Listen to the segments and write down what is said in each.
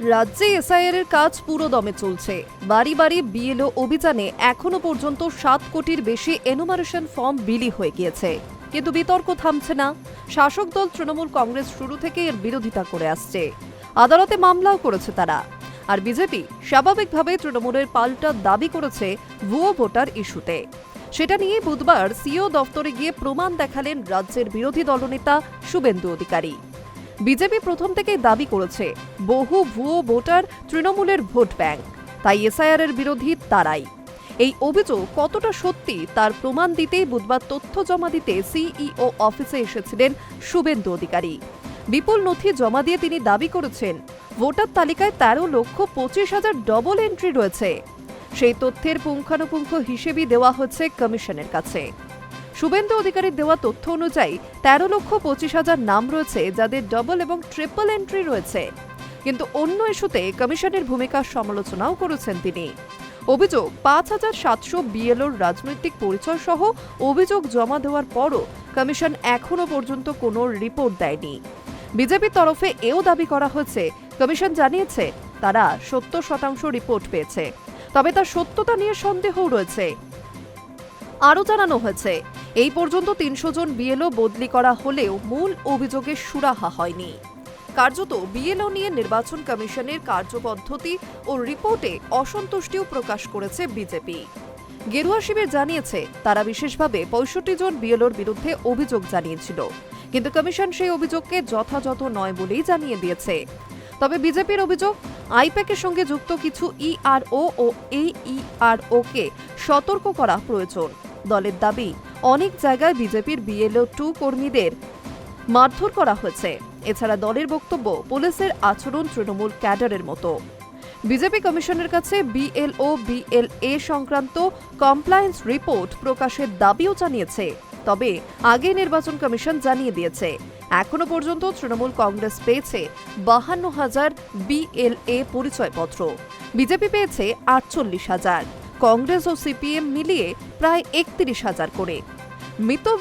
রাজ্যে এসআইআর এর কাজ পুরো দমে চলছে। বাড়ি বাড়ি বিএলও অভিযানে এখনও পর্যন্ত সাত কোটির বেশি এনুমারেশন ফর্ম বিলি হয়ে গিয়েছে। কিন্তু বিতর্ক থামছে না। শাসক দল তৃণমূল কংগ্রেস শুরু থেকে এর বিরোধিতা করে আসছে। আদালতে মামলাও করেছে তারা। আর বিজেপি স্বাভাবিকভাবে তৃণমূলের পাল্টা দাবি করেছে ভুয়ো ভোটার ইস্যুতে। সেটা নিয়ে বুধবার সিও দফতরে গিয়ে প্রমাণ দেখালেন রাজ্যের বিরোধী দলনেতা শুভেন্দু অধিকারী। বিজেপি প্রথম থেকেই দাবি করেছে, বহু ভুয়ো ভোটার তৃণমূলের ভোট ব্যাংক। তাই এসআইআর এর বিরোধী তারাই। এই অভিযোগ কতটা সত্যি তার প্রমাণ দিতেই বুধবার তথ্য জমা দিতে সিইও অফিসে এসেছিলেন শুভেন্দু অধিকারী। বিপুল নথি জমা দিয়ে তিনি দাবি করেছেন, ভোটার তালিকায় তেরো লক্ষ পঁচিশ হাজার ডবল এন্ট্রি রয়েছে। সেই তথ্যের পুঙ্খানুপুঙ্খ হিসেবই দেওয়া হচ্ছে কমিশনের কাছে। শুভেন্দু অধিকারীর দেওয়া তথ্য অনুযায়ী তেরো লক্ষ পঁচিশ হাজার নাম রয়েছে যাদের ডবল এবং ট্রিপল এন্ট্রি রয়েছে। কিন্তু অন্য ইস্যুতে কমিশনের ভূমিকার সমালোচনাও করেছেন তিনি। অভিযোগ, পাঁচ হাজার সাতশো বিএলওর রাজনৈতিক পরিচয় সহ অভিযোগ জমা দেওয়ার পরও কমিশন এখনও পর্যন্ত কোনো রিপোর্ট দেয়নি। বিজেপির তরফে এও দাবি করা হয়েছে, কমিশন জানিয়েছে তারা সত্তর শতাংশ রিপোর্ট পেয়েছে, তবে তার সত্যতা নিয়ে সন্দেহও রয়েছে। আরও জানানো হয়েছে এই পর্যন্ত তিনশো জন বিএলও বদলি করা হলেও মূল অভিযোগের সুরাহা হয়নি। কার্যত বিএলও নিয়ে নির্বাচন কমিশনের কার্যপদ্ধতি ও রিপোর্টে অসন্তুষ্টিও প্রকাশ করেছে বিজেপি গেরুয়া শিবির জানিয়েছে, তারা বিশেষভাবে পঁয়ষট্টি জন বিএলওর বিরুদ্ধে অভিযোগ জানিয়েছিল। কিন্তু কমিশন সেই অভিযোগকে যথাযথ নয় বলেই জানিয়ে দিয়েছে। তবে বিজেপির অভিযোগ আইপ্যাকের সঙ্গে যুক্ত কিছু ইআরও ও এইইআরও কে সতর্ক করা প্রয়োজন। দলের দাবি অনেক জায়গায় বিজেপির বিএলও টু কর্মীদের মারধর করা হয়েছে। এছাড়া দলের বক্তব্য পুলিশের আচরণ তৃণমূল ক্যাডারের মতো। বিজেপি কমিশনের কাছে বিএলও, বিএলএ সংক্রান্ত কমপ্লায়েন্স রিপোর্ট প্রকাশের দাবিও জানিয়েছে। তবে আগে নির্বাচন কমিশন জানিয়ে দিয়েছে, এখনও পর্যন্ত তৃণমূল কংগ্রেস পেয়েছে বাহান্ন হাজার বিএলএ পরিচয়পত্র। বিজেপি পেয়েছে আটচল্লিশ হাজার, কংগ্রেস ও সিপিএম মিলিয়ে প্রায় একত্রিশ হাজার করে।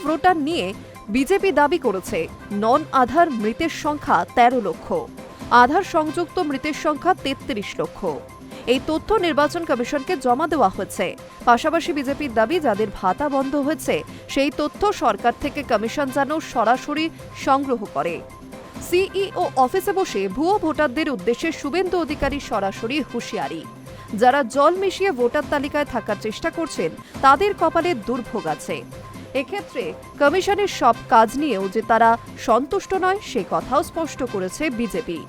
ভোটার নিয়ে বিজেপি দাবি করেছে। নন আধার মৃতের সংখ্যা তেরো লক্ষ। আধার সংযুক্ত মৃতের সংখ্যা তেত্রিশ লক্ষ। এই তথ্য নির্বাচন কমিশনকে জমা দেওয়া হয়েছে। পাশাপাশি বিজেপির দাবি, যাদের ভাতা বন্ধ হয়েছে, সেই তথ্য সরকার থেকে কমিশন যেন সরাসরি সংগ্রহ করে। সিইও অফিসে বসে ভুয়ো ভোটারদের উদ্দেশ্যে শুভেন্দু অধিকারী সরাসরি হুঁশিয়ারি। যারা জল মিশিয়ে ভোটার তালিকায় থাকার চেষ্টা করছেন, তাদের কপালে দুর্ভোগ আছে। এক্ষেত্রে কমিশনের সব কাজ নিয়েও যে তারা সন্তুষ্ট নয়, সে কথাও স্পষ্ট করেছে বিজেপি।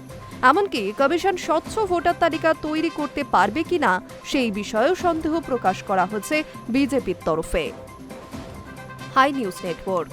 এমনকি কমিশন স্বচ্ছ ভোটার তালিকা তৈরি করতে পারবে কিনা, সেই বিষয়েও সন্দেহ প্রকাশ করা হয়েছে বিজেপির তরফে। Hi news network.